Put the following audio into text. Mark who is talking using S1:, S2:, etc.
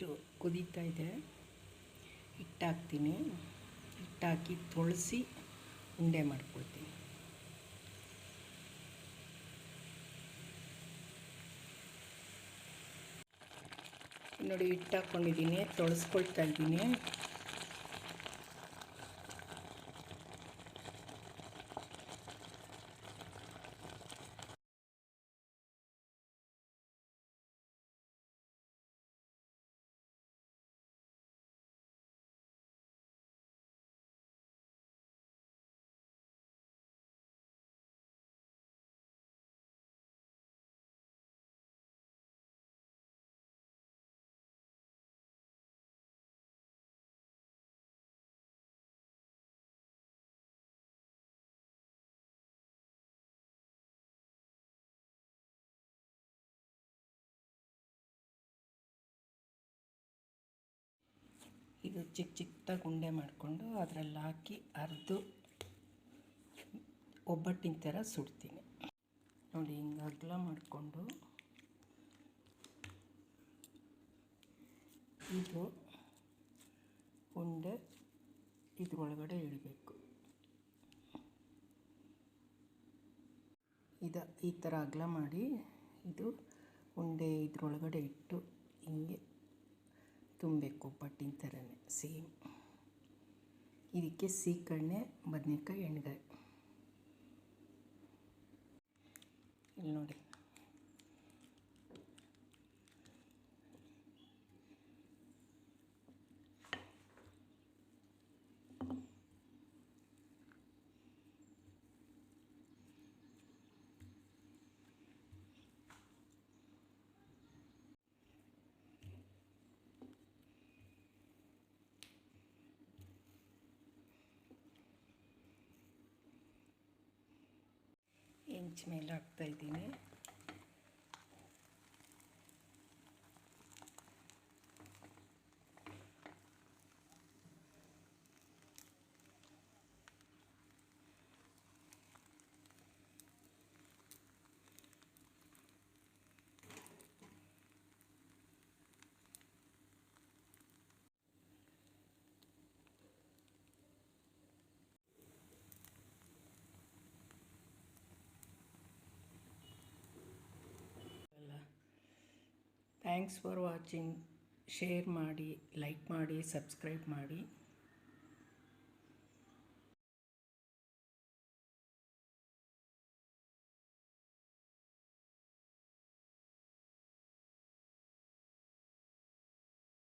S1: ನೀರು ಕುದೀತಾ ಇದೆ. ಹಿಟ್ಟಾಕ್ತೀನಿ. ಹಿಟ್ಟಾಕಿ ತೊಳಸಿ ಉಂಡೆ ಮಾಡ್ಕೊಳ್ತೀನಿ. ನೋಡಿ ಹಿಟ್ಟು ಹಾಕ್ಕೊಂಡಿದ್ದೀನಿ ತೊಳಸ್ಕೊಳ್ತಾ ಇದ್ದೀನಿ. ಇದು ಚಿಕ್ಕ ಚಿಕ್ಕದಾಗಿ ಉಂಡೆ ಮಾಡಿಕೊಂಡು ಅದರಲ್ಲಿ ಹಾಕಿ ಅರೆದು ಒಬ್ಬಟ್ಟಿನ ಥರ ಸುಡ್ತೀನಿ. ನೋಡಿ, ಹಿಂಗೆ ಅಗಲ ಮಾಡಿಕೊಂಡು ಇದು ಉಂಡೆ ಇದ್ರೊಳಗಡೆ ಇಡಬೇಕು. ಇದು ಈ ಥರ ಅಗಲ ಮಾಡಿ ಇದು ಉಂಡೆ ಇದ್ರೊಳಗಡೆ ಇಟ್ಟು ಹಿಂಗೆ ತುಂಬಬೇಕು ಪಟ್ಟಿನ ಥರನೇ ಸೇಮ್ ಇದಕ್ಕೆ ಸೀಕಣ್ಣೆ ಬದನೇಕಾಯಿ ಎಣ್ಗಾಯಿ. ಇಲ್ಲಿ ನೋಡಿ. ಇಂಚ್ ಮೇಲೆ ಹಾಕ್ತಾಯಿದ್ದೀನಿ ಥ್ಯಾಂಕ್ಸ್ ಫಾರ್ ವಾಚಿಂಗ್ ಶೇರ್ ಮಾಡಿ ಲೈಕ್ ಮಾಡಿ ಸಬ್ಸ್ಕ್ರೈಬ್ ಮಾಡಿ.